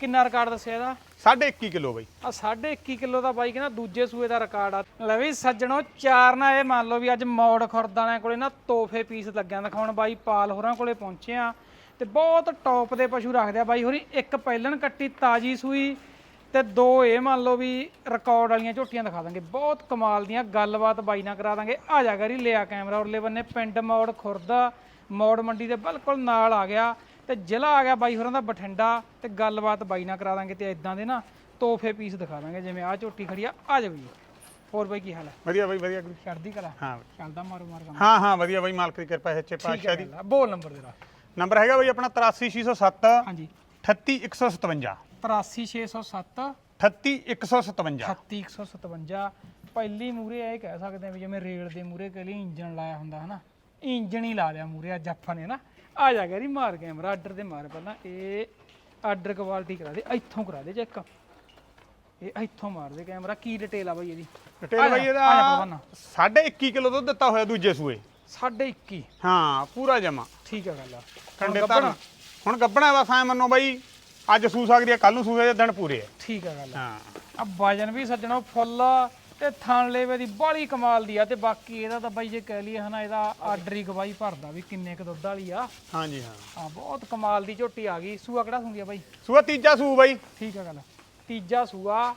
ਕਿੰਨਾ ਰਿਕਾਰਡ ਦੱਸਿਆ ਇਹਦਾ? 1.5 ਕਿਲੋ ਬਾਈ। ਆ 1.5 ਕਿਲੋ ਦਾ ਬਾਈ ਕਹਿੰਦਾ ਦੂਜੇ ਸੂਏ ਦਾ ਰਿਕਾਰਡ ਆ। ਲੈ ਵੀ ਸੱਜਣੋ ਚਾਰ ਨਾ ਇਹ ਮੰਨ ਲਓ ਵੀ ਅੱਜ ਮੌੜ ਖੁਰਦਾਣਿਆਂ ਕੋਲੇ ਨਾ ਤੋਹਫੇ ਪੀਸ ਲੱਗਿਆ ਦਿਖਾਉਣ ਬਾਈ ਪਾਲ ਹੋਰਾਂ ਕੋਲੇ ਪਹੁੰਚੇ ਆ। ਤੇ ਬਹੁਤ ਟੌਪ ਦੇ ਪਸ਼ੂ ਰੱਖਦੇ ਆ ਬਾਈ ਹੋਰੀ ਇੱਕ ਪਹਿਲਣ ਕੱਟੀ ਤਾਜੀ ਸੂਈ ਤੇ ਦੋ ਇਹ ਮੰਨ ਲਓ ਵੀ ਰਿਕਾਰਡ ਵਾਲੀਆਂ ਝੋਟੀਆਂ ਦਿਖਾ ਦਾਂਗੇ। ਬਹੁਤ ਕਮਾਲ ਦੀਆਂ ਗੱਲਬਾਤ ਬਾਈ ਨਾਲ ਕਰਾ ਦਾਂਗੇ। ਆ ਜਾ ਕਰੀ ਲਿਆ ਕੈਮਰਾ ਉਰਲੇ ਬੰਨੇ ਪਿੰਡ ਮੌੜ ਖੁਰਦਾ ਮੌੜ ਮੰਡੀ ਦੇ ਬਿਲਕੁਲ ਨਾਲ ਆ ਗਿਆ। ਤੇ ਜ਼ਿਲ੍ਹਾ ਆ ਗਿਆ ਬਾਈ ਹੋਰਾਂ ਦਾ ਬਠਿੰਡਾ ਤੇ ਗੱਲਬਾਤ ਬਾਈ ਨਾਲ ਕਰਾ ਦਾਂਗੇ ਤੇ ਇਦਾਂ ਦੇ ਨਾ ਤੋਹਫੇ ਪੀਸ ਦਿਖਾ ਦਾਂਗੇ ਜਿਵੇਂ ਆ ਝੋਟੀ ਖੜੀ ਆ ਆ ਜਾ ਬਈ ਹੋਰ ਬਾਈ ਕੀ ਹਾਲ ਹੈ ਵਧੀਆ ਬਾਈ ਵਧੀਆ ਗੁਰੂ। ਚੜਦੀ ਕਲਾ? ਹਾਂ। ਬਾਈ। ਚੱਲਦਾ ਮਾਰੂ ਮਾਰ ਕੰਮ। ਹਾਂ ਹਾਂ ਵਧੀਆ ਬਾਈ ਮਾਲਕ ਦੀ ਕਿਰਪਾ ਹੈ ਸੱਚੇ ਪਾਤਸ਼ਾਹ ਦੀ। ਬੋਲ ਨੰਬਰ ਤੇਰਾ। ਨੰਬਰ ਹੈਗਾ ਬਾਈ ਆਪਣਾ 83607 ਹਾਂਜੀ। 38157 83607 38157 38157 ਪਹਿਲੀ ਮੂਰੇ ਇਹ ਕਹਿ ਸਕਦੇ ਆ ਵੀ ਜਿਵੇਂ ਰੇਲ ਦੇ ਮੂਰੇ ਕੇ ਲਈ ਇੰਜਨ ਲਾਇਆ ਹੁੰਦਾ ਹਨਾ। ਇੰਜਨ ਹੀ ਲਾ ਲਿਆ ਮੂਰੇ ਅੱਜ ਆਪਾਂ ਨੇ ਨਾ। ਆ ਜਾ ਗਿਆ ਰੀ ਮਾਰ ਕੈਮਰਾ ਆਰਡਰ ਤੇ ਮਾਰ ਪਹਿਲਾਂ। ਇਹ ਆਰਡਰ ਕੁਆਲਿਟੀ ਕਰਾ ਦੇ ਇੱਥੋਂ ਕਰਾ ਦੇ ਚੈੱਕ ਇਹ ਇੱਥੋਂ ਮਾਰ ਦੇ ਕੈਮਰਾ ਕੀ ਡਿਟੇਲ ਆ ਬਾਈ ਇਹਦੀ? ਡਿਟੇਲ ਬਾਈ ਇਹਦਾ 1.5 ਕਿਲੋ ਦੁੱਧ ਦਿੱਤਾ ਹੋਇਆ ਦੂਜੇ ਸੂਏ। ਸਾਢੇ 21 ਹਾਂ ਪੂਰਾ ਜਮਾ। ਠੀਕ ਆ ਗੱਲ ਆ। ਕੰਡੇ ਧਰ। ਹੁਣ ਗੱਬਣਾ ਬਸ ਐ ਮੰਨੋ ਬਾਈ ਅੱਜ ਸੂ ਸਕਦੀ ਆ ਕੱਲ ਨੂੰ ਸੂਏ ਦੇ ਦਿਨ ਪੂਰੇ ਆ। ਠੀਕ ਆ ਗੱਲ ਹਾਂ। ਆ ਵਜਨ ਵੀ ਸੱਜਣੋ ਫੁੱਲ ਤੇ ਥਣ ਲੇਵੇ ਦੀ ਬਾਲੀ ਕਮਾਲ ਦੀ ਆ ਤੇ ਬਾਕੀ ਇਹਦਾ ਤਾਂ ਬਾਈ ਜੇ ਕਹਿ ਲਈਏ ਹਨਾ ਇਹਦਾ ਆਰਡਰ ਹੀ ਗਵਾਹੀ ਭਰਦਾ ਵੀ ਕਿੰਨੇ ਕ ਦੁੱਧ ਵਾਲੀ ਆ। ਹਾਂਜੀ ਹਾਂ। ਆ ਬਹੁਤ ਕਮਾਲ ਦੀ ਝੋਟੀ ਆ ਗਈ। ਸੂਆ ਕਿਹੜਾ ਹੁੰਦੀ ਆ ਬਾਈ? ਸੂਆ ਤੀਜਾ ਸੂ ਬਾਈ। ਠੀਕ ਆ ਗੱਲ। ਤੀਜਾ ਸੂਆ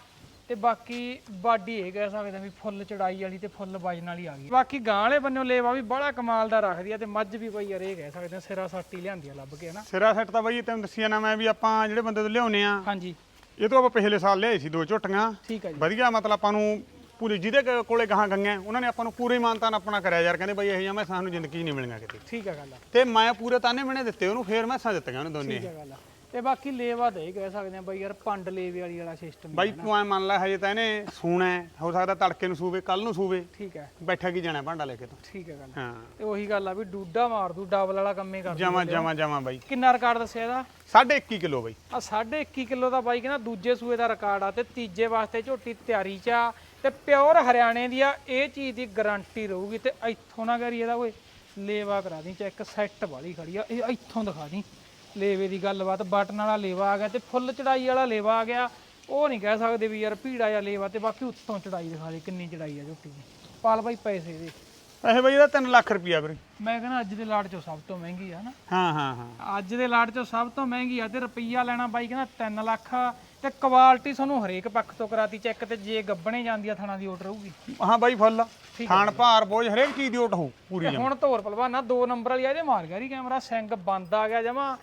ਤੇ ਬਾਕੀ ਬਾਡੀ ਇਹ ਕਹਿ ਸਕਦੇ ਆ ਵੀ ਫੁੱਲ ਚੜਾਈ ਵਾਲੀ ਤੇ ਫੁੱਲ ਵਜਨ ਵਾਲੀ ਆ ਗਈ। ਬਾਕੀ ਗਾਂ ਵਾਲੇ ਬੰਨਿਓ ਲੇਵਾ ਵੀ ਬੜਾ ਕਮਾਲ ਦਾ ਰੱਖਦੀ ਆ ਤੇ ਮੱਝ ਵੀ ਬਾਈ ਯਾਰ ਇਹ ਕਹਿ ਸਕਦੇ ਆ ਸਿਰਾ ਸਾਟੀ ਲਿਆਂਦੀ ਆ ਲੱਭ ਕੇ ਹਨਾ। ਸਿਰਾ ਸੈੱਟ ਤਾਂ ਬਾਈ ਤੈਨੂੰ ਦੱਸਿਆ ਨਾ ਮੈਂ ਵੀ ਆਪਾਂ ਜਿਹੜੇ ਬੰਦੇ ਤੋਂ ਲਿਆਉਨੇ ਆ ਹਾਂਜੀ। ਇਹ ਤੋਂ ਆਪਾਂ ਪਿਛਲੇ ਸਾਲ ਲਿਆਏ ਸੀ ਦੋ ਝੋਟੀਆਂ। ਠੀਕ ਆ ਜੀ। ਵਧੀਆ ਮਤਲਬ ਆਪਾਂ ਨੂੰ ਪੂਰੀ ਜਿਹਦੇ ਕ- ਕੋਲੇ ਗਾਹਾਂ ਗਈਆਂ ਉਹਨਾਂ ਨੇ ਆਪਾਂ ਨੂੰ ਪੂਰੇ ਮਾਨਤਾਨ ਆਪਣਾ ਕਰਿਆ ਯਾਰ ਕਹਿੰਦੇ ਬਈ ਇਹ ਜਿਹਾ ਮੈਂ ਸਾਨੂੰ ਜ਼ਿੰਦਗੀ ਨਹੀਂ ਮਿਲਣਾ ਕਿਤੇ ਠੀਕ ਆ ਗੱਲ ਤੇ ਮੈਂ ਪੂਰੇ ਤਾਨੇ ਮਹੀਨੇ ਦਿੱਤੇ ਉਹਨੂੰ ਫੇਰ ਮੈਂ ਸਾਂ ਦਿੱਤੀਆਂ ਉਹਨੂੰ ਦੋਨੇ। ਠੀਕ ਆ ਗੱਲ ਤੇ ਬਾਕੀ ਲੇਵਾ ਤੇ ਇਹ ਕਹਿ ਸਕਦੇ ਆ ਬਾਈ ਯਾਰ ਪੰਡ ਲੇਵੇ ਵਾਲੀ ਵਾਲਾ ਸਿਸਟਮ ਬਾਈ ਤੂੰ ਐ ਮੰਨ ਲੈ ਹਜੇ ਤਾਂ ਇਹਨੇ ਸੂਣਾ ਹੈ, ਹੋ ਸਕਦਾ ਤੜਕੇ ਨੂੰ ਸੂਵੇ ਕੱਲ ਨੂੰ ਸੂਵੇ। ਠੀਕ ਹੈ ਬੈਠਾ ਕੀ ਜਾਣਾ ਭਾਂਡਾ ਲੈ ਕੇ ਤੂੰ? ਠੀਕ ਹੈ ਗੱਲ ਹਾਂ। ਤੇ ਉਹੀ ਗੱਲ ਆ ਵੀ ਡੂਡਾ ਮਾਰ ਦੂ ਡਬਲ ਵਾਲਾ ਕੰਮੇ ਕਰ ਦੂ ਜਮਾ ਜਮਾ ਬਾਈ। ਕਿੰਨਾ ਰਿਕਾਰਡ ਦੱਸਿਆ ਇਹਦਾ? 1.5 ਕਿਲੋ ਬਾਈ। ਆ 1.5 ਕਿਲੋ ਦਾ ਬਾਈ ਕਹਿੰਦਾ ਦੂਜੇ ਸੂਏ ਦਾ ਰਿਕਾਰਡ ਆ ਤੇ ਤੀਜੇ ਵਾਸਤੇ ਝੋਟੀ ਤਿਆਰੀ ਚ ਆ। ਤੇ ਪਿਓਰ ਹਰਿਆਣੇ ਦੀ ਆ, ਇਹ ਚੀਜ਼ ਦੀ ਗਾਰੰਟੀ ਰਹੂਗੀ ਤੇ ਇੱਥੋਂ ਨਾ ਕਰੀ ਇਹਦਾ ਓਏ, ਲੇਵਾ ਕਰਾ ਦੀ ਚੈੱਕ ਸੈੱਟ ਵਾਲੀ ਖੜੀ ਆ, ਇਹ ਇੱਥੋਂ ਦਿਖਾ ਦੀ ਲੇਵੇ ਦੀ ਗੱਲਬਾਤ ਬਟਨ ਵਾਲਾ ਲੇਵਾ ਆ ਗਿਆ ਤੇ ਫੁੱਲ ਚੜਾਈ ਵਾਲਾ ਲੇਵਾ ਆ ਗਿਆ। ਉਹ ਨਹੀਂ ਕਹਿ ਸਕਦੇ ਵੀ ਯਾਰ ਭੀੜਾ ਜਾਂ ਲੇਵਾ ਤੇ ਬਾਕੀ ਉੱਤੋਂ ਚੜਾਈ ਦਿਖਾ ਦੇ, ਕਿੰਨੀ ਚੜਾਈ ਆ ਝੋਟੀ ਦੀ। ਪਾਲ ਬਾਈ ਪੈਸੇ ਦੇ। ਇਹ ਬਾਈ ਇਹਦਾ 3 ਲੱਖ ਰੁਪਿਆ ਵੀਰੇ। ਮੈਂ ਕਹਿੰਦਾ ਅੱਜ ਦੇ ਲਾਟ ਚੋਂ ਸਭ ਤੋਂ ਮਹਿੰਗੀ ਆ ਨਾ। ਹਾਂ ਹਾਂ ਹਾਂ। ਅੱਜ ਦੇ ਲਾਟ ਚੋਂ ਸਭ ਤੋਂ ਮਹਿੰਗੀ ਆ ਤੇ ਰੁਪਈਆ ਲੈਣਾ ਬਾਈ ਕਹਿੰਦਾ 3 ਲੱਖ ਤੇ ਕੁਆਲਿਟੀ ਤੁਹਾਨੂੰ ਹਰੇਕ ਪੱਖ ਤੋਂ ਕਰਾਤੀ ਚੈੱਕ ਤੇ ਜੇ ਗੱਬਣੇ ਜਾਂਦੀ ਆ ਥਣਾ ਦੀ ਓਟ ਰਹੂਗੀ ਹਾਂ ਬਾਈ ਫੁੱਲ। ਖਾਣ ਭਾਰ ਬੋਝ ਹਰੇਕ ਚੀਜ਼ ਦੀ ਓਟ ਹੋਊ ਪੂਰੀ ਹੁਣ ਧੋਰ ਪਹਿਲਵਾਨਾ ਦੋ ਨੰਬਰ ਵਾਲੀ ਆ ਇਹਦੇ ਮਾਰ ਗਿਆ ਰੀ ਕੈਮਰਾ ਸਿੰਘ ਬੰਦ ਆ ਗਿਆ ਜਮਾ।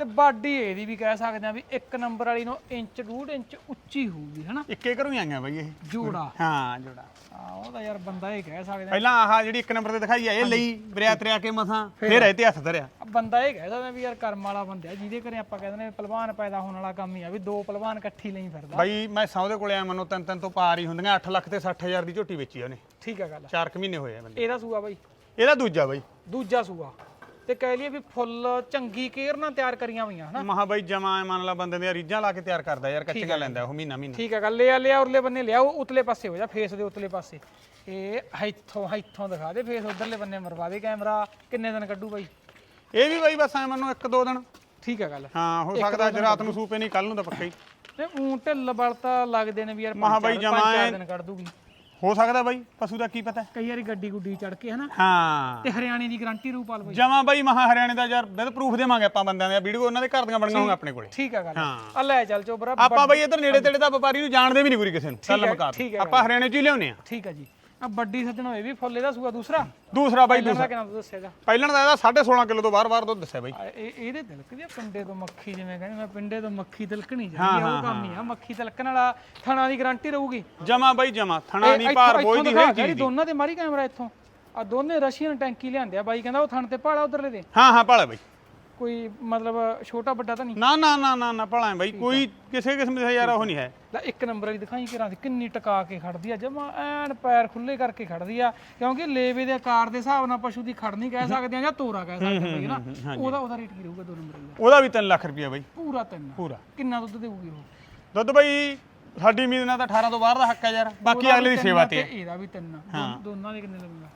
ਤੇ ਬਾਡੀ ਇਹਦੀ ਵੀ ਕਹਿ ਸਕਦੇ ਆ ਵੀ ਇੱਕ ਨੰਬਰ ਵਾਲੀ ਨੂੰ ਇੰਚ ਡੂਢ ਇੰਚ ਉੱਚੀ ਹੋਊਗੀ ਹਨਾ? ਇੱਕੇ ਘਰੋਂ ਹੀ ਆਈਆਂ ਬਾਈ ਇਹ। ਜੋੜਾ। ਹਾਂ ਜੋੜਾ। ਆ ਉਹਦਾ ਯਾਰ ਬੰਦਾ ਇਹ ਕਹਿ ਸਕਦੇ। ਪਹਿਲਾਂ ਆਹ ਜਿਹੜੀ ਇੱਕ ਨੰਬਰ ਤੇ ਦਿਖਾਈ ਆ ਇਹ ਲਈ ਬਰਿਆ ਤਰਿਆ ਕੇ ਮਸਾਂ ਫੇਰ। ਇਹ ਤੇ ਹੱਥ ਧਰਿਆ। ਬੰਦਾ ਇਹ ਕਹਿ ਸਕਦਾ ਵੀ ਯਾਰ ਕਰਮ ਵਾਲਾ ਬੰਦਾ ਜਿਹਦੇ ਘਰੇ ਆਪਾਂ ਕਹਿੰਦੇ ਨੇ ਪਹਿਲਵਾਨ ਪੈਦਾ ਹੋਣ ਵਾਲਾ ਕੰਮ ਹੀ ਆ ਵੀ ਦੋ ਪਹਿਲਵਾਨ ਇਕੱਠੀ ਲਈ ਫਿਰਦਾ। ਬਾਈ ਮੈਂ ਸੌਦੇ ਕੋਲੇ ਆ ਮੰਨੋ ਤਿੰਨ ਤਿੰਨ ਤੋਂ ਪਾਰ ਹੀ ਹੁੰਦੀਆਂ 8 ਲੱਖ ਤੇ 60000 ਦੀ ਝੋਟੀ ਵੇਚੀ ਉਹਨੇ। ਠੀਕ ਆ ਗੱਲ। 4 ਕੁ ਮਹੀਨੇ ਹੋਏ ਆ ਬੰਦੇ। ਇਹਦਾ ਸੂਆ ਬਾਈ। ਇਹਦਾ ਦੂਜਾ ਬਾਈ। ਦੂਜਾ ਸੂਆ। ਤੇ ਕਹਿ ਲਈਏ ਵੀ ਫੁੱਲ ਚੰਗੀ ਕੇਅਰ ਨਾਲ ਤਿਆਰ ਕਰੀਆਂ ਹੋਈਆਂ ਹਨਾ? ਮਹਾ ਬਾਈ ਜਮਾ ਐ ਮੰਨ ਲਾ ਬੰਦੇ ਦੀਆਂ ਰੀਝਾਂ ਲਾ ਕੇ ਤਿਆਰ ਕਰਦਾ ਯਾਰ ਕੱਚੀਆਂ ਲੈਂਦਾ ਉਹ ਮਹੀਨਾ ਮਹੀਨਾ। ਠੀਕ ਹੈ ਗੱਲ ਲਿਆ ਲਿਆ ਉਰਲੇ ਬੰਨੇ ਲਿਆ ਉਹ ਉਤਲੇ ਪਾਸੇ ਹੋ ਜਾ ਫੇਸ ਦੇ ਉਤਲੇ ਪਾਸੇ। ਇਹ ਇੱਥੋਂ ਇੱਥੋਂ ਦਿਖਾ ਦੇ ਫੇਸ ਉਧਰਲੇ ਬੰਨੇ ਮਰਵਾ ਦੇ ਕੈਮਰਾ। ਕਿੰਨੇ ਦਿਨ ਕੱਢੂ ਬਾਈ? ਇਹ ਵੀ ਬਾਈ ਬਸ ਐ ਮੰਨੋ ਇੱਕ ਦੋ ਦਿਨ। ਠੀਕ ਹੈ ਗੱਲ। ਹਾਂ ਹੋ ਸਕਦਾ ਅੱਜ ਰਾਤ ਨੂੰ ਸੂਪੇ ਨਹੀਂ ਕੱਲ ਨੂੰ ਤਾਂ ਪੱਕਾ ਹੀ। ਤੇ ਊਂ ਢਿੱਲ ਬਲ ਤਾਂ ਲੱਗਦੇ ਨੇ ਵੀ ਯਾਰ ਮਹਾਂ ਬਾਈ ਜਮਾਂ ਐਂ- ਦਿਨ ਕੱਢ ਦੂਗੀ। ਹੋ ਸਕਦਾ ਬਾਈ ਪਸ਼ੂ ਦਾ ਕੀ ਪਤਾ? ਕਈ ਵਾਰੀ ਗੱਡੀ ਗੁੱਡੀ ਚੜ ਕੇ ਹਨਾ ਹਾਂ। ਤੇ ਹਰਿਆਣੇ ਦੀ ਗਾਰੰਟੀ ਰੂ ਪਾਲ ਬਾਈ। ਜਮਾ ਬਾਈ ਮਹਾ ਹਰਿਆਣੇ ਦਾ ਯਾਰ ਵਿਦ ਪ੍ਰੂਫ ਦੇਵਾਂਗੇ ਆਪਾਂ ਬੰਦਿਆਂ ਦੇ ਵੀਡੀਓ ਉਹਨਾਂ ਦੇ ਘਰ ਦੀਆਂ ਬਣੀਆਂ ਹੋਣਗੀਆਂ ਆਪਣੇ ਕੋਲੇ। ਠੀਕ ਹੈ ਗੱਲ। ਹਾਂ। ਆ ਲੈ ਚੱਲ ਚੋਬਰਾ ਆਪਾਂ ਬਾਈ ਇੱਧਰ ਨੇੜੇ ਤੇੜੇ ਦਾ ਵਪਾਰੀ ਨੂੰ ਜਾਣਦੇ ਵੀ ਨਹੀਂ ਪੂਰੀ ਕਿਸੇ ਨੂੰ ਚੱਲ ਮੁਕਾ ਆਪਾਂ ਹਰਿਆਣੇ ਚ ਹੀ ਲਿਆਉਨੇ ਆ ਠੀਕ ਹੈ ਜੀ। ਆ ਵੱਡੀ ਸੱਜਣੋ ਇਹ ਵੀ ਫੁੱਲ ਇਹਦਾ ਸੂਆ ਦੂਸਰਾ? ਦੂਸਰਾ ਬਾਈ ਦੂਸਰਾ। ਕਿੰਨਾ ਦੁੱਧ ਦੱਸਿਆਗਾ ਪਹਿਲਾਂ ਦਾ ਇਹਦਾ 16.5 ਕਿਲੋ ਤੋਂ ਬਾਹਰ-ਬਾਹਰ ਦੁੱਧ ਦੱਸਿਆ ਬਾਈ। ਇਹ ਇਹਦੇ ਤਿਲਕਦੀ ਆ ਪਿੰਡੇ ਤੋਂ ਮੱਖੀ ਜਿਵੇਂ ਕਹਿੰਦੇ ਮੈਂ ਪਿੰਡੇ ਤੋਂ ਮੱਖੀ ਤਿਲਕਣੀ ਜਾਂਦੀ ਆ ਉਹ ਕੰਮ ਹੀ ਆ ਮੱਖੀ ਤਿਲਕਣ ਵਾਲਾ ਥਣਾ ਦੀ ਗਾਰੰਟੀ ਰਹੂਗੀ। ਜਮਾ ਬਾਈ ਜਮਾ। ਥਣਾ ਦੀ ਭਾਰ ਬੋਝ ਦੀ ਚੀਜ਼ ਦੀ ਦੋਨਾਂ ਤੇ ਮਾਰੀ ਕੈਮਰਾ ਇੱਥੋਂ। ਆ ਦੋਨੇ ਰਸ਼ੀਅਨ ਟੈਂਕੀ ਲਿਆਂਦੇ ਆ ਬਾਈ ਕਹਿੰਦਾ ਉਹ ਥਣ ਤੇ ਭਾਲਾ ਉਧਰਲੇ ਦੇ। ਹਾਂ ਹਾਂ ਭਾਲਾ ਬਾਈ। ਕੋਈ ਮਤਲਬ ਛੋਟਾ ਵੱਡਾ ਤਾਂ ਨਹੀਂ? ਨਾ ਨਾ ਨਾ ਨਾ ਨਾ ਭਾਲਾ ਬਾਈ ਕੋਈ ਕਿਸੇ ਕਿਸਮ ਦਾ ਯਾਰ ਉਹ ਨਹੀਂ ਹੈ। ਲੈ ਇੱਕ ਨੰਬਰ ਵਾਲੀ ਦਿਖਾਈ ਕਿਰਾਂ ਦੀ ਕਿੰਨੀ ਟਕਾ ਕੇ ਖੜਦੀ ਆ ਜਮਾ ਐਨ ਪੈਰ ਖੁੱਲੇ ਕਰਕੇ ਖੜਦੀ ਆ ਕਿਉਂਕਿ ਲੇਵੇ ਦੇ ਆਕਾਰ ਦੇ ਹਿਸਾਬ ਨਾਲ ਪਸ਼ੂ ਦੀ ਖੜਨੀ ਕਹਿ ਸਕਦੇ ਆ ਜਾਂ ਤੋਰਾ ਕਹਿ ਸਕਦੇ ਆ ਨਾ ਉਹਦਾ ਉਹਦਾ ਰੇਟ ਕੀ ਰਹੂਗਾ ਦੋ ਨੰਬਰ ਵਾਲੀ ਦਾ? ਉਹਦਾ ਵੀ 3 ਲੱਖ ਰੁਪਇਆ ਬਾਈ। ਪੂਰਾ ਤਿੰਨ। ਪੂਰਾ। ਕਿੰਨਾ ਦੁੱਧ ਦੇਊਗੀ ਉਹ? ਦੁੱਧ ਬਾਈ ਸਾਡੀ ਉਮੀਦ ਨਾਲ ਤਾਂ 18 ਤੋਂ ਬਾਹਰ ਦਾ ਹੱਕ ਹੈ ਯਾਰ। ਬਾਕੀ ਅਗਲੇ ਦੀ ਸੇਵਾ ਤੇ ਇਹਦਾ ਵੀ ਤਿੰਨ। ਦੋਨਾਂ ਦੇ ਕਿੰਨੇ ਲੱਗੂਗਾ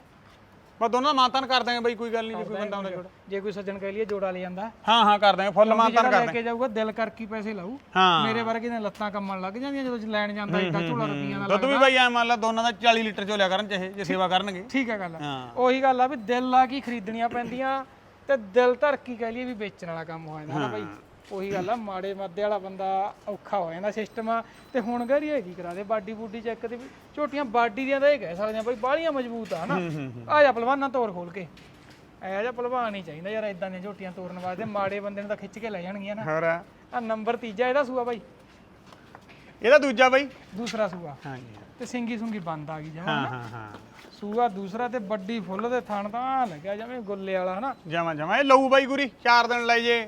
ਬਸ ਦੋਨਾਂ ਦਾ ਮਾਨਤਾਨ ਕਰ ਦਾਂਗੇ ਬਈ ਕੋਈ ਗੱਲ ਨਹੀਂ ਜੇ ਕੋਈ ਬੰਦਾ ਆਉਂਦਾ ਜੋੜ। ਜੇ ਕੋਈ ਸੱਜਣ ਕਹਿ ਲਈਏ ਜੋੜਾ ਲੈ ਜਾਂਦਾ। ਹਾਂ ਹਾਂ ਕਰ ਦਾਂਗੇ ਫੁੱਲ ਮਾਨਤਾਨ ਕਰ ਲੈ ਕੇ ਜਾਊਗਾ ਦਿਲ ਕਰਕੇ ਪੈਸੇ ਲਾਊ। ਮੇਰੇ ਵਰਗੇ ਦੀਆਂ ਲੱਤਾਂ ਕੰਮਣ ਲੱਗ ਜਾਂਦੀਆਂ ਜਦੋਂ ਲੈਣ ਜਾਂਦਾ ਏਡਾ ਝੋਲਾ ਰੁਪਈਆਂ ਦਾ ਦੁੱਧ ਵੀ ਬਈ ਐ ਮੰਨ ਲਾ ਦੋਨਾਂ ਦਾ 40 ਲੀਟਰ ਚੋਂ ਲਿਆ ਕਰਨ ਚਾਹੇ ਜੇ ਸੇਵਾ ਕਰਨਗੇ। ਠੀਕ ਹੈ ਗੱਲ। ਹਾਂ। ਉਹੀ ਗੱਲ ਆ ਵੀ ਦਿਲ ਲਾ ਕੇ ਖਰੀਦਣੀਆਂ ਪੈਂਦੀਆਂ ਤੇ ਦਿਲ ਧਰ ਕੇ ਕਹਿ ਲਈਏ ਵੀ ਵੇਚਣ ਵਾਲਾ ਕੰਮ ਹੋ ਜਾਂਦਾ। ਨਾ ਬਾਈ? ਉਹੀ ਗੱਲ ਆ ਮਾੜੇ ਮੱਦੇ ਵਾਲਾ ਬੰਦਾ ਔਖਾ ਹੋ ਜਾਂਦਾ ਸਿਸਟਮ ਆ। ਤੇ ਹੁਣ ਗਰੀ ਹੈਗੀ ਕਰਾ ਦੇ ਬਾਡੀ ਬੂਡੀ ਚੈੱਕ ਤੇ ਵੀ। ਝੋਟੀਆਂ ਬਾਡੀ ਦੀਆਂ ਤਾਂ ਇਹ ਕਹਿ ਸਕਦੇ ਆ ਬਾਈ ਬਾਲੀਆਂ ਮਜ਼ਬੂਤ ਆ ਹਨਾ। ਆ ਜਾ ਪਹਿਲਵਾਨਾਂ ਤੋਰ ਖੋਲ ਕੇ। ਐ ਜਾ ਪਹਿਲਵਾਨ ਹੀ ਚਾਹੀਦਾ ਯਾਰ ਇਦਾਂ ਦੀਆਂ ਝੋਟੀਆਂ ਤੋਰਨ ਵਾਸਤੇ। ਮਾੜੇ ਬੰਦੇ ਨੂੰ ਤਾਂ ਖਿੱਚ ਕੇ ਲੈ ਜਾਣਗੀਆਂ ਨਾ। ਹੋਰ ਆ। ਨੰਬਰ ਤੀਜਾ ਇਹਦਾ ਸੂਆ ਬਾਈ। ਇਹਦਾ ਦੂਜਾ ਬਈ? ਦੂਸਰਾ ਸੂਆ। ਹਾਂਜੀ। ਤੇ ਸਿੰਗੀ ਸੁੰਗੀ ਬੰਦ ਆ ਗਈ ਜਮਾ ਹਾਂ ਹਾਂ ਹਾਂ। ਸੂਆ ਦੂਸਰਾ ਤੇ ਵੱਡੀ ਫੁੱਲ ਦੇ ਥਣ ਤਾਂ ਲੱਗਿਆ ਜਿਵੇਂ ਗੁੱਲੇ ਵਾਲਾ ਹਨਾ। ਜਮਾ ਜਮਾ। ਇਹ ਲਊ ਬਾਈ ਗੁਰੀ 4 ਦਿਨ ਲੈ ਜੇ।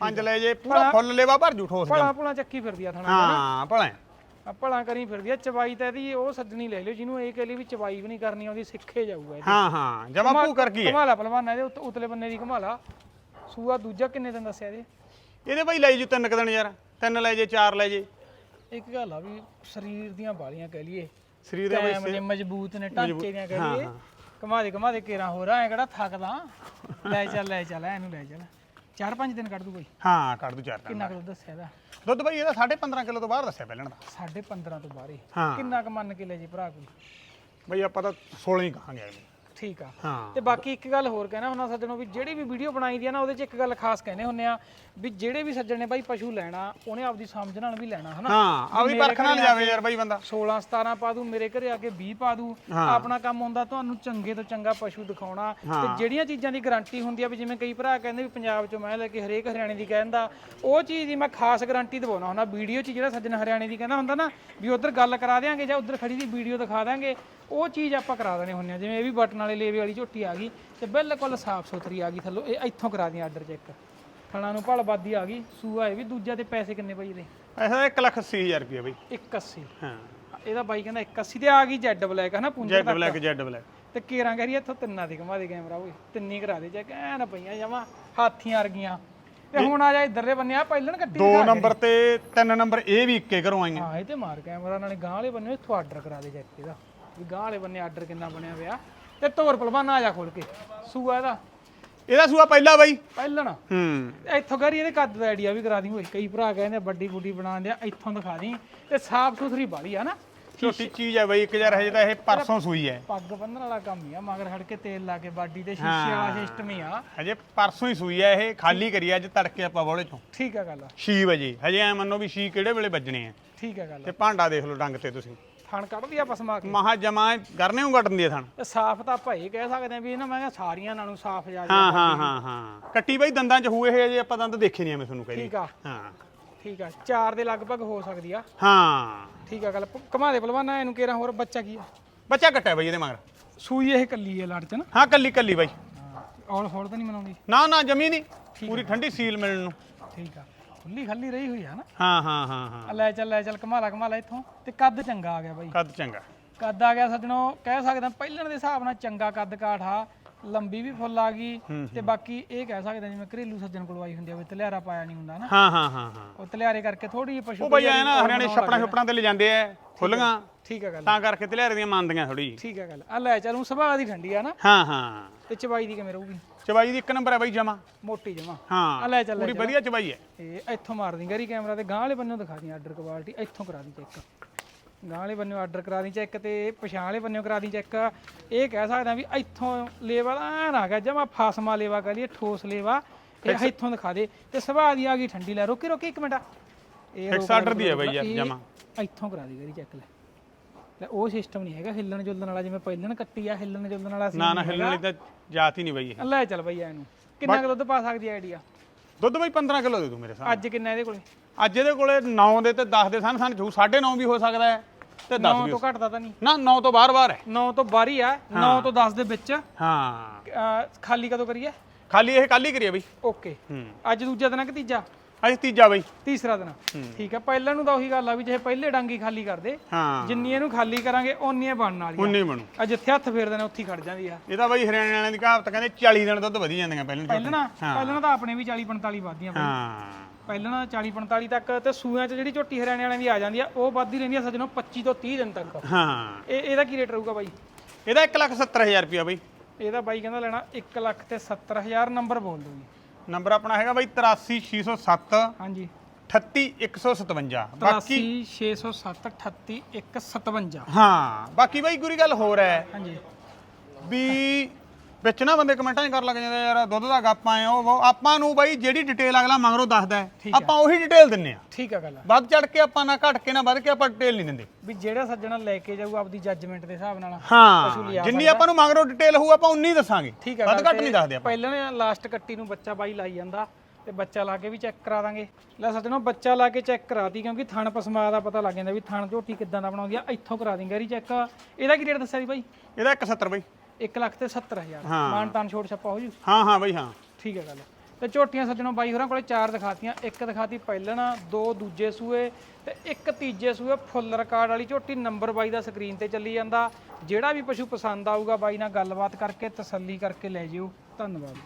5 ਲੈ ਜੇ ਪੂਰਾ ਫੁੱਲ ਲੇਵਾ ਭਰ ਜੂ ਠੋਸ ਭਲਾ ਭਲਾ ਚੱਕੀ ਫਿਰਦੀ ਆ ਥਣਾ ਹਾਂ ਭਲਾ ਆ ਭਲਾ ਕਰੀ ਫਿਰਦੀ ਆ ਚਵਾਈ ਤਾਂ ਇਹਦੀ ਉਹ ਸੱਜਣੀ ਲੈ ਲਿਓ ਜਿਹਨੂੰ ਇਹ ਕਹਿ ਲਈ ਵੀ ਚਵਾਈ ਵੀ ਨਹੀਂ ਕਰਨੀ ਆਉਂਦੀ ਸਿੱਖੇ ਜਾਊਗਾ ਇਹ ਹਾਂ ਹਾਂ ਜਮਾ ਭੂ ਕਰ ਕੀ ਹੈ ਕਮਾਲਾ ਪਹਿਲਵਾਨਾ ਇਹਦੇ ਉੱਤ- ਉਤਲੇ ਬੰਨੇ ਦੀ ਕਮਾਲਾ ਸੂਆ ਦੂਜਾ ਕਿੰਨੇ ਦਿਨ ਦੱਸਿਆ ਇਹਦੇ? ਇਹਦੇ ਬਾਈ ਲੈ ਜੂ ਤਿੰਨ ਕੁ ਦਿਨ ਯਾਰ ਤਿੰਨ ਲੈ ਜੇ ਚਾਰ ਲੈ ਜੇ। ਇੱਕ ਗੱਲ ਆ ਵੀ ਸਰੀਰ ਦੀਆਂ ਬਾਲੀਆਂ ਕਹਿ ਲਈਏ ਸਰੀਰ ਦੇ ਟਾਈਮ ਨੇ ਮਜ਼ਬੂਤ ਨੇ ਟਾਂਕੇ ਦੀਆਂ ਕਹਿ ਲਈਏ। ਕਮਾ ਦੇ ਕਮਾ ਦੇ ਕੇਰਾ ਹੋ ਰਹਾ ਐ ਕਿਹੜਾ ਥੱਕਦਾ। ਲੈ ਚੱਲ ਲੈ ਚੱਲ ਇਹਨੂੰ ਲੈ ਚੱਲ। ਚਾਰ ਪੰਜ ਦਿਨ ਕੱਢ ਦੂ ਕੋਈ ਹਾਂ ਕੱਢ ਦੂ ਚਾਰ ਦਿਨ ਕਿੰਨਾ ਕੁ ਦੱਸਿਆ ਇਹਦਾ? ਦੁੱਧ ਬਾਈ ਇਹਦਾ 15.5 ਕਿਲੋ ਤੋਂ ਬਾਹਰ ਦੱਸਿਆ ਪਹਿਲਾਂ ਦਾ ਸਾਢੇ 15 ਤੋਂ ਬਾਹਰ ਹੀ। ਹਾਂ। ਕਿੰਨਾ ਕੁ ਮੰਨ ਕੇ ਲੈ ਜੀ ਭਰਾ ਕੋਈ? ਬਈ ਆਪਾਂ ਤਾਂ 16 ਹੀ ਕਹਾਂਗੇ ਅਗਲੇ। ਠੀਕ ਆ। ਹਾਂ। ਤੇ ਬਾਕੀ ਇੱਕ ਗੱਲ ਹੋਰ ਕਹਿਣਾ ਹੁੰਦਾ ਸੱਜਣੋ ਵੀ ਜਿਹੜੀ ਵੀ ਵੀਡੀਓ ਬਣਾਈ ਦੀ ਆ ਨਾ ਉਹਦੇ 'ਚ ਇੱਕ ਗੱਲ ਖਾਸ ਕਹਿੰਦੇ ਹੁੰਨੇ ਆ ਵੀ ਜਿਹੜੇ ਵੀ ਸੱਜਣ ਨੇ ਬਾਈ ਪਸ਼ੂ ਲੈਣਾ ਉਹਨੇ ਆਪਦੀ ਸਮਝ ਨਾਲ ਵੀ ਲੈਣਾ ਹਨਾ? ਹਾਂ ਆਪਦੀ ਪਰਖ ਨਾਲ ਜਾਵੇ ਯਾਰ ਬਾਈ ਬੰਦਾ। 16 17 ਪਾ ਦੂ ਮੇਰੇ ਘਰੇ ਆ ਕੇ 20 ਪਾ ਦੂ ਆਪਣਾ ਕੰਮ ਹੁੰਦਾ ਤੁਹਾਨੂੰ ਚੰਗੇ ਤੋਂ ਚੰਗਾ ਪਸ਼ੂ ਦਿਖਾਉਣਾ। ਤੇ ਜਿਹੜੀਆਂ ਚੀਜ਼ਾਂ ਦੀ ਗਾਰੰਟੀ ਹੁੰਦੀ ਆ ਵੀ ਜਿਵੇਂ ਕਈ ਭਰਾ ਕਹਿੰਦੇ ਵੀ ਪੰਜਾਬ ਚੋਂ ਮੈਂ ਲੈ ਕੇ ਹਰੇਕ ਹਰਿਆਣੇ ਦੀ ਕਹਿੰਦਾ ਉਹ ਚੀਜ਼ ਦੀ ਮੈਂ ਖਾਸ ਗਾਰੰਟੀ ਦਿਵਾਉਣਾ ਹੁੰਦਾ। ਵੀਡੀਓ 'ਚ ਜਿਹੜਾ ਸੱਜਣ ਹਰਿਆਣੇ ਦੀ ਕਹਿੰਦਾ ਹੁੰਦਾ ਨਾ ਵੀ ਉਧਰ ਗੱਲ ਕਰਾ ਦੇਾਂਗੇ ਜਾਂ ਉਧਰ ਖੜੀ ਦੀ ਵੀਡੀਓ ਦਿਖਾ ਦਾਂਗੇ ਉਹ ਚੀਜ਼ ਆਪਾਂ ਕਰਾ ਦੇਣੇ ਹੁੰਦੇ ਆ। ਜਿਵੇਂ ਇਹ ਵੀ ਬਟਨ ਵਾਲੇ ਲੇਵੇ ਵਾਲੀ ਝੋਟੀ ਆ ਗਈ ਤੇ ਬਿਲਕੁਲ ਸਾਫ਼ ਸੁਥਰੀ ਆ ਗਈ ਥੱਲੋਂ। ਇਹ ਇੱਥੋਂ ਕਰਾ ਦੀਆਂ ਆਰਡਰ ਚੈੱਕ ਥਣਾ ਨੂੰ ਭਲਬਾਦੀ ਆ ਗਈ ਸੂਆ ਇਹ ਵੀ ਦੂਜਾ ਤੇ ਪੈਸੇ ਕਿੰਨੇ ਪਈ ਇਹਦੇ? ਐਸਾ 1 ਲੱਖ 80 ਹਜ਼ਾਰ ਰੁਪਏ ਬਾਈ 81 ਹਾਂ। ਇਹਦਾ ਬਾਈ ਕਹਿੰਦਾ 81 ਤੇ ਆ ਗਈ ਜੈਡ ਬਲੈਕ ਹਨਾ ਪੁੰਜਰ ਜੈਡ ਬਲੈਕ ਜੈਡ ਬਲੈਕ ਤੇ ਕੇਰਾਂ ਕਰੀ ਇੱਥੋਂ ਤਿੰਨਾਂ ਦੇ ਘਮਾ ਦੇ ਕੈਮਰਾ ਓਏ ਤਿੰਨੀ ਕਰਾ ਦੇ ਚੈੱਕ ਐਨ ਪਈਆਂ ਜਮਾ ਹਾਥੀਆਂ ਵਰਗੀਆਂ। ਤੇ ਹੁਣ ਆ ਜਾ ਇਧਰਲੇ ਬੰਨੇ ਆ ਪਹਿਲਣ ਕੱਟੀ ਦੋ ਨੰਬਰ ਤੇ ਤਿੰਨ ਨੰਬਰ ਇਹ ਵੀ ਇੱਕੇ ਘਰੋਂ ਆਈਆਂ। ਹਾਂ ਇਹ ਤੇ ਮਾਰ ਕੈਮਰਾ ਨਾਲੇ ਗਾਂ ਵਾਲੇ ਬੰਨੇ ਇੱਥੋਂ ਆਰਡਰ ਕਰਾ ਦੇ ਚੈੱਕ ਇਹਦਾ। ਵੀ ਗਾਂ ਵਾਲੇ ਬੰਨੇ ਆਰਡਰ ਕਿੰਨਾ ਬਣਿਆ ਪਿਆ। ਤੇ ਤੋਰ ਪਹਿਲਵਾਨ ਆ ਜਾ ਖੋਲ ਕੇ। ਸੂਆ ਇਹਦਾ। ਇਹਦਾ ਸੂਆ ਪਹਿਲਾ ਬਾਈ। ਪਹਿਲਣ। ਹੂੰ। ਇੱਥੋਂ ਕਰੀ ਇਹਦੇ ਕੱਦ ਦਾ ਆਈਡੀਆ ਵੀ ਕਰਾ ਦੀ ਓਏ ਕਈ ਭਰਾ ਕਹਿੰਦੇ ਵੱਡੀ ਬੁੱਡੀ ਬਣਾ ਦਿਆ ਇੱਥੋਂ ਦਿਖਾ ਦੀ। ਤੇ ਸਾਫ਼ ਸੁਥਰੀ ਬਾਲੀ ਆ ਨਾ। ਛੋਟੀ ਚੀਜ਼ ਹੈ ਬਾਈ ਇੱਕ ਯਾਰ ਹਜੇ ਤਾਂ ਇਹ ਪਰਸੋਂ ਸੂਈ ਹੈ। ਪੱਗ ਬੰਨਣ ਵਾਲਾ ਕੰਮ ਹੀ ਆ ਮਗਰ ਹੜ ਕੇ ਤੇਲ ਲਾ ਕੇ ਬਾਡੀ ਤੇ ਸ਼ੀਸ਼ੇ ਵਾਲਾ ਸਿਸਟਮ ਹੀ ਆ। ਹਜੇ ਪਰਸੋਂ ਹੀ ਸੂਈ ਹੈ ਇਹ ਖਾਲੀ ਕਰੀ ਅੱਜ ਤੜਕੇ ਆਪਾਂ ਬੋਲੇ ਚੋਂ। ਠੀਕ ਆ ਗੱਲ 6 ਵਜੇ। ਹਜੇ ਐ ਮੰਨੋ ਵੀ 6 ਕਿਹੜੇ ਵੇਲੇ ਵੱਜਣੇ ਆ। ਠੀਕ ਆ ਗੱਲ ਤੇ ਭਾਂਡਾ ਦੇਖ ਲਓ ਡੰਗ ਤੇ ਤੁਸੀਂ। ਥਣ ਕੱਢਦੀ ਆ ਪਸਮਾ ਕੇ। ਮਹਾ ਜਮਾ ਕਰਨੇ ਨੂੰ ਦਿੰਦੀ ਆ ਥਣ। ਤੇ ਸਾਫ਼ ਤਾਂ ਇਹ ਕਹਿ ਸਕਦੇ ਆ ਵੀ ਇਹਨਾਂ ਮੈਂ ਕਿਹਾ ਸਾਰੀਆਂ ਨਾਲੋਂ ਸਾਫ਼ ਜਾ ਹਾਂ ਹਾਂ ਹਾਂ ਹਾਂ। ਕੱਟੀ ਬਾਈ ਦੰਦਾਂ 'ਚ ਹੋਏ ਇਹ ਹਜੇ ਆਪਾਂ ਦੰਦ ਦੇਖੇ ਨਹੀਂ ਆ ਮੈਂ ਤੁਹਾਨੂੰ ਕਹਿੰਦੀ ਠੀਕ ਆ। ਹਾਂ। ਠੀਕ ਆ। ਚਾਰ ਦੇ ਲਗਭਗ ਹੋ ਸਕਦੀ ਆ। ਹਾਂ। ਠੀਕ ਆ ਗੱਲ। ਘਮਾ ਦੇ ਪਹਿਲਵਾਨਾ ਇਹਨੂੰ ਕੇਰਾ ਹੋਰ ਬੱਚਾ ਕੀ ਆ? ਬੱਚਾ ਕੱਟਿਆ ਬਾਈ ਇਹਦੇ ਮਗਰ। ਸੂਈ ਇਹ ਕੱਲੀ ਹੈ ਲੜ ਚ ਨਾ। ਹਾਂ ਕੱਲੀ ਕੱਲੀ ਬਾਈ। ਔਲ ਫੋੜ ਤਾਂ ਨਹੀਂ ਮਨਾਉਂਦੀ? ਨਾ ਨਾ ਜਮੀ ਨਹੀਂ ਪੂਰੀ ਠੰਡੀ ਸੀਲ ਮਿਲਣ ਨੂੰ। ਠੀਕ ਆ। ਖੁੱਲੀ ਖੱਲੀ ਰਹੀ ਹੋਈ ਆ ਨਾ। ਹਾਂ ਹਾਂ ਹਾਂ ਹਾਂ। ਆ ਲੈ ਚੱਲ ਲੈ ਚੱਲ ਘਮਾਲਾ ਘਮਾਲਾ ਇੱਥੋਂ। ਤੇ ਕੱਦ ਚੰਗਾ ਆ ਗਿਆ ਬਾਈ। ਕੱਦ ਚੰਗਾ। ਕੱਦ ਆ ਗਿਆ ਸੱਜਣੋ ਕਹਿ ਸਕਦੇ ਪਹਿਲਣ ਦੇ ਹਿਸਾਬ ਨਾਲ ਚੰਗਾ ਕੱਦ ਕਾਠ ਆ ਲੰਬੀ ਵੀ ਫੁੱਲ ਆ ਗਈ। ਤੇ ਬਾਕੀ ਇਹ ਕਹਿ ਸਕਦੇ ਜਿਵੇਂ ਘਰੇਲੂ ਸੱਜਣ ਕੋਲ ਆਈ ਹੁੰਦੀ ਆ ਵੀ ਤਲਿਆਰਾ ਪਾਇਆ ਨਹੀਂ ਹੁੰਦਾ ਨਾ। ਹਾਂ ਹਾਂ ਹਾਂ ਹਾਂ। ਉਹ ਤਲਿਆਰੇ ਕਰਕੇ ਥੋੜੀ ਜਿਹੀ ਪਸ਼ੂ ਉਹ ਬਾਈ ਐ ਨਾ ਹਰਿਆਣੇ ਛੱਪੜਾਂ ਛੱਪੜਾਂ ਤੇ ਲੈ ਜਾਂਦੇ ਐ ਖੁੱਲੀਆਂ ਠੀਕ ਆ ਗੱਲ। ਤਾਂ ਕਰਕੇ ਤਲਿਆਰੇ ਦੀਆਂ ਮੰਨਦੀਆਂ ਥੋੜੀ ਠੀਕ ਆ ਗੱਲ। ਆ ਲੈ ਚੱਲ ਉਹ ਸੁਭਾਅ ਦੀ ਠੰਡੀ ਆ ਨਾ। ਹਾਂ ਹਾਂ। ਤੇ ਚਬਾਈ ਦੀ ਕਿਵੇਂ ਰਹੂਗੀ? ਚਬਾਈ ਦੀ ਇੱਕ ਨੰਬਰ ਹੈ ਬਾਈ ਜਮਾ। ਮੋਟੀ ਜਮਾ। ਆ ਹਾਂ ਲੈ ਚੱਲ ਪੂਰੀ ਵਧੀਆ ਚਬਾਈ ਹੈ। ਇਹ ਇੱਥੋਂ ਮਾਰਦੀ ਗਰੀ ਕੈਮਰਾ ਤੇ ਗਾਂ ਵਾਲੇ ਬੰਨੋਂ ਦਿਖਾ ਦੀ ਆਰਡਰ ਕੁਆਲਿਟੀ ਇੱਥੋਂ ਕਰਾ ਦੀ ਚੈੱਕ ਗਾਂ ਵਾਲੇ ਬੰਨੋਂ ਆਰਡਰ ਕਰਾ ਦੀ ਚੈੱਕ ਤੇ ਪਛਾਣ ਵਾਲੇ ਬੰਨੋਂ ਕਰਾ ਦੀ ਚੈੱਕ ਇਹ ਕਹਿ ਸਕਦਾ ਵੀ ਇੱਥੋਂ ਲੇਵਲ ਐਨ ਆ ਗਿਆ ਜਮਾ ਫਾਸਮਾ ਲੇਵਾ ਕਹ ਲਈਏ ਠੋਸ ਲੇਵਾ। ਇਹ ਇੱਥੋਂ ਦਿਖਾ ਦੇ। ਤੇ ਸੁਭਾਅ ਦੀ ਆ ਗਈ ਠੰਡੀ ਲੈ ਰੋਕੀ ਰੋਕੀ ਇੱਕ ਮਿੰਟ। ਇਹ ਫਿਕਸ ਆਰਡਰ ਦੀ ਹੈ ਬਾਈ ਯਾਰ ਜਮਾ। ਇੱਥੋਂ ਕਰਾ ਦੀ ਗਰੀ ਚੈੱਕ ਲੈ। ਲੈ ਉਹ ਸਿਸਟਮ ਨਹੀਂ ਹੈਗਾ ਹਿੱਲਣ ਜੁਲਣ ਵਾਲਾ ਜਿਵੇਂ ਪਹਿਲਣ ਕੱਟੀ ਆ ਹਿੱਲਣ ਜੁਲਣ ਵਾਲਾ ਸੀ ਨਾ ਨਾ ਹਿੱਲਣ ਵਾਲੀ ਤਾਂ ਜਾਤ ਹੀ ਨਹੀਂ ਬਾਈ ਇਹ। ਲੈ ਚੱਲ ਬਈ ਇਹਨੂੰ ਕਿੰਨਾ ਕੁ ਦੁੱਧ ਪਾ ਸਕਦੀ ਆਈਡੀਆ ਦੁੱਧ ਬਾਈ 15 ਕਿਲੋ ਦੇ ਦੂ ਮੇਰੇ ਸਾਹ ਅੱਜ ਕਿੰਨਾ ਇਹਦੇ ਕੋਲੇ? ਅੱਜ ਇਹਦੇ ਕੋਲੇ 9 ਦੇ ਤੇ 10 ਦੇ ਸਨ ਸਨ ਜੂ। 9.5 ਵੀ ਹੋ ਸਕਦਾ ਹੈ ਤੇ 10 9 ਵੀ ਤੋਂ ਘਟਦਾ ਤਾਂ ਨਹੀਂ। ਨਾ 9 ਤੋਂ ਬਾਹਰ ਬਾਹਰ ਹੈ। 9 ਤੋਂ ਬਾਰੀ ਆ 9 ਤੋਂ 10 ਦੇ ਵਿੱਚ। ਹਾਂ। ਖਾਲੀ ਕਦੋਂ ਕਰੀਏ? ਖਾਲੀ ਇਹ ਕੱਲ ਹੀ ਕਰੀਏ ਬਾਈ। ਓਕੇ ਹੂੰ। ਅੱਜ ਦੂਜਾ ਦਿਨ ਆ ਕਿ ਤੀਜਾ? ਅੱਜ ਤੀਜਾ ਬਾਈ। ਤੀਸਰਾ ਦਿਨ। ਠੀਕ ਆ ਪਹਿਲਾਂ ਨੂੰ ਤਾਂ ਉਹੀ ਗੱਲ ਆ ਵੀ ਜੇ ਪਹਿਲੇ ਡਾਂਗੀ ਖਾਲੀ ਕਰਦੇ ਹਾਂ। ਜਿੰਨੀ ਇਹਨੂੰ ਖਾਲੀ ਕਰਾਂਗੇ ਓਨੀਆਂ ਬਣਨ ਵਾਲੀਆਂ। ਉਨੀ ਬਣੂ। ਆ ਜਿੱਥੇ ਹੱਥ ਫੇਰਦੇ ਨੇ ਉੱਥੇ ਖੜ ਜਾਂਦੀ ਆ। ਇਹ ਤਾਂ ਬਾਈ ਹਰਿਆਣੇ ਵਾਲਿਆਂ ਦੀ ਕਹਾਵਤ ਕਹਿੰਦੇ 40 ਦਿਨ ਦੁੱਧ ਵਧੀ ਜਾਂਦੀਆਂ ਪਹਿਲਾਂ ਪਹਿਲਾਂ ਨਾ ਪਹਿਲਾਂ ਤਾਂ ਆਪਣੇ ਵੀ 40 45 ਵੱਧਦੀਆਂ ਬਈ। ਹਾਂ। ਪਹਿਲਾਂ ਨਾ 40 45 ਤੱਕ ਤੇ ਸੂਆਂ 'ਚ ਜਿਹੜੀ ਝੋਟੀ ਹਰਿਆਣੇ ਵਾਲਿਆਂ ਦੀ ਆ ਜਾਂਦੀ ਆ ਉਹ ਵੱਧਦੀ ਰਹਿੰਦੀ ਆ ਸੱਜਣੋ 25 ਤੋਂ 30 ਦਿਨ ਤੱਕ। ਹਾਂ। ਇਹ ਇਹਦਾ ਕੀ ਰੇਟ ਰਹੂਗਾ ਬਾਈ? ਇਹਦਾ 1 ਲੱਖ 70 ਹਜ਼ਾਰ ਰੁਪਿਆ ਬਾਈ। ਇਹਦਾ ਬਾਈ ਕਹਿੰਦਾ ਲੈਣਾ 1 ਲੱਖ ਤੇ 70000 ਨੰਬਰ ਬੋਲ ਦਿਓ ਜੀ ਨੰਬਰ ਆਪਣਾ ਹੈਗਾ ਬਾਈ 83607 ਹਾਂਜੀ। 38157 ਬਾਕੀ 607 38157 ਹਾਂ ਬਾਕੀ ਬਾਈ ਗੁਰੀ ਗੱਲ ਹੋਰ ਹੈ ਹਾਂਜੀ। ਵੀ ਵਿੱਚ ਨਾ ਬੰਦੇ ਕਮੈਂਟਾਂ 'ਚ ਕਰ ਲੱਗ ਜਾਂਦੇ ਯਾਰ ਦੁੱਧ ਦਾ ਗੱਪ ਆਏ ਉਹ ਉਹ। ਆਪਾਂ ਨੂੰ ਬਾਈ ਜਿਹੜੀ ਡਿਟੇਲ ਅਗਲਾ ਮਗਰੋਂ ਦੱਸਦਾ ਹੈ, ਠੀਕ ਹੈ। ਆਪਾਂ ਉਹੀ ਡਿਟੇਲ ਦਿੰਨੇ ਆ। ਠੀਕ ਆ ਗੱਲ ਵੱਧ ਚੜ ਕੇ ਆਪਾਂ ਨਾ ਘਟ ਕੇ ਨਾ ਵੱਧ ਕੇ ਆਪਾਂ ਡਿਟੇਲ ਨਹੀਂ ਦਿੰਦੇ। ਵੀ ਜਿਹੜਾ ਸੱਜਣਾ ਲੈ ਕੇ ਜਾਊ ਆਪਦੀ ਜੱਜਮੈਂਟ ਦੇ ਹਿਸਾਬ ਨਾਲ ਹਾਂ ਪਸ਼ੂ ਲਿਆ ਜਿੰਨੀ ਆਪਾਂ ਨੂੰ ਮਗਰੋਂ ਡਿਟੇਲ ਹੋਊ ਆਪਾਂ ਉਨੀ ਦੱਸਾਂਗੇ। ਠੀਕ ਆ ਵੱਧ ਘੱਟ ਨਹੀਂ ਦੱਸਦੇ ਆਪਾਂ। ਪਹਿਲਾਂ ਲਾਸਟ ਕੱਟੀ ਨੂੰ ਬੱਚਾ ਬਾਈ ਲਾਈ ਜਾਂਦਾ ਤੇ ਬੱਚਾ ਲਾ ਕੇ ਵੀ ਚੈੱਕ ਕਰਾ ਦਾਂਗੇ। ਲੈ ਸੱਜਣੋ ਬੱਚਾ ਲਾ ਕੇ ਚੈੱਕ ਕਰਾਤੀ ਕਿਉਂਕਿ ਥਣ ਪਸਮਾ ਦਾ ਪਤਾ ਲੱਗ ਜਾਂਦਾ ਵੀ ਥਣ ਝੋਟੀ ਕਿੱਦਾਂ ਦਾ ਬਣਾਉਂਦੀ ਆ ਇੱਥੋਂ ਕਰਾ ਦਿੰਗੇ ਰੀ ਚੈੱਕ ਇਹਦਾ ਕੀ ਰੇਟ ਦੱਸਿਆ ਸੀ ਬਾਈ? ਇਹਦਾ 170 ਬਾਈ। 1 ਲੱਖ ਤੇ 70000 ਹਾਂ। ਮਾਨ ਤਾਨ ਛੋਟ ਛੱਪਾ ਹੋ ਜੂ? ਹਾਂ ਹਾਂ ਬਾਈ ਹਾਂ। ਠੀਕ ਹੈ ਗੱਲ। ਤੇ ਝੋਟੀਆਂ ਸੱਜਣੋ ਬਾਈ ਹੋਰਾਂ ਕੋਲੇ ਚਾਰ ਦਿਖਾਤੀਆਂ। ਇੱਕ ਦਿਖਾਤੀ ਪਹਿਲਣਾ ਦੋ ਦੂਜੇ ਸੂਏ ਤੇ ਇੱਕ ਤੀਜੇ ਸੂਏ ਫੁੱਲ ਰਿਕਾਰਡ ਵਾਲੀ ਝੋਟੀ ਨੰਬਰ ਬਾਈ ਦਾ ਸਕਰੀਨ ਤੇ ਚੱਲੀ ਜਾਂਦਾ। ਜਿਹੜਾ ਵੀ ਪਸ਼ੂ ਪਸੰਦ ਆਊਗਾ ਬਾਈ ਨਾਲ ਗੱਲਬਾਤ ਕਰਕੇ ਤਸੱਲੀ ਕਰਕੇ ਲੈ ਜਿਓ। ਧੰਨਵਾਦ।